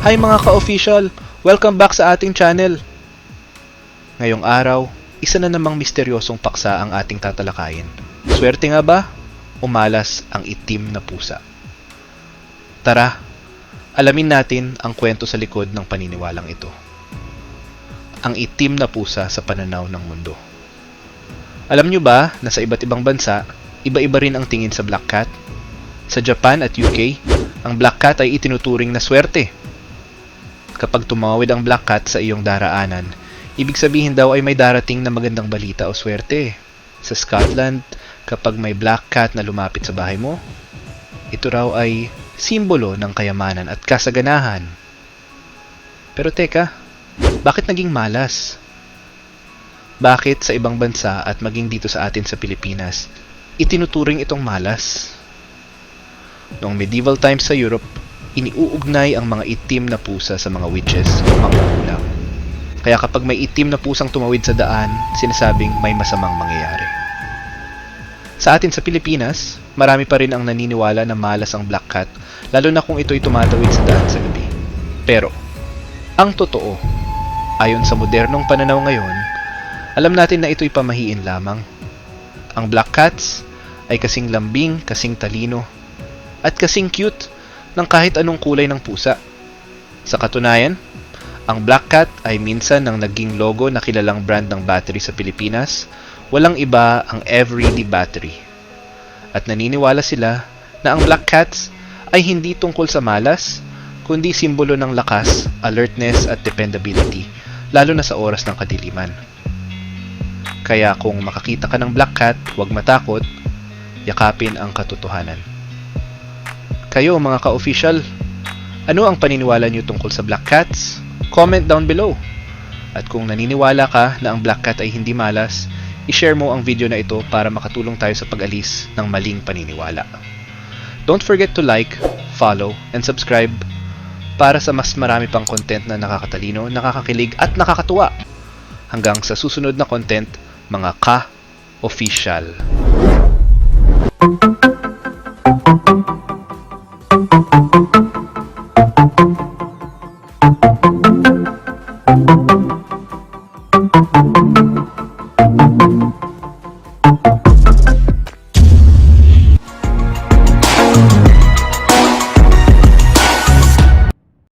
Hi mga ka-official! Welcome back sa ating channel! Ngayong araw, isa na namang misteryosong paksa ang ating tatalakayin. Swerte nga ba? Umalas ang itim na pusa. Tara, alamin natin ang kwento sa likod ng paniniwalang ito. Ang itim na pusa sa pananaw ng mundo. Alam nyo ba na sa iba't ibang bansa, iba-iba rin ang tingin sa black cat? Sa Japan at UK, ang black cat ay itinuturing na swerte. Kapag tumawid ang black cat sa iyong daraanan, ibig sabihin daw ay may darating na magandang balita o swerte. Sa Scotland, kapag may black cat na lumapit sa bahay mo, ito raw ay simbolo ng kayamanan at kasaganahan. Pero teka, bakit naging malas? Bakit sa ibang bansa at maging dito sa atin sa Pilipinas, itinuturing itong malas? Noong medieval times sa Europe, iniuugnay ang mga itim na pusa sa mga witches o ulam. Kaya kapag may itim na pusang tumawid sa daan, sinasabing may masamang mangyayari. Sa atin sa Pilipinas, marami pa rin ang naniniwala na malas ang black cat, lalo na kung ito'y tumatawid sa daan sa gabi. Pero, ang totoo, ayon sa modernong pananaw ngayon, alam natin na ito'y pamahiin lamang. Ang black cats ay kasing lambing, kasing talino, at kasing cute ng kahit anong kulay ng pusa. Sa katunayan, ang Black Cat ay minsan ang naging logo na kilalang brand ng battery sa Pilipinas, walang iba ang Eveready Battery. At naniniwala sila na ang Black Cats ay hindi tungkol sa malas, kundi simbolo ng lakas, alertness at dependability, lalo na sa oras ng kadiliman. Kaya kung makakita ka ng Black Cat, huwag matakot, yakapin ang katotohanan. Kayo mga ka-official, ano ang paniniwala niyo tungkol sa Black Cats? Comment down below. At kung naniniwala ka na ang Black Cat ay hindi malas, i-share mo ang video na ito para makatulong tayo sa pag-alis ng maling paniniwala. Don't forget to like, follow, and subscribe para sa mas marami pang content na nakakatalino, nakakakilig at nakakatuwa. Hanggang sa susunod na content, mga ka-official.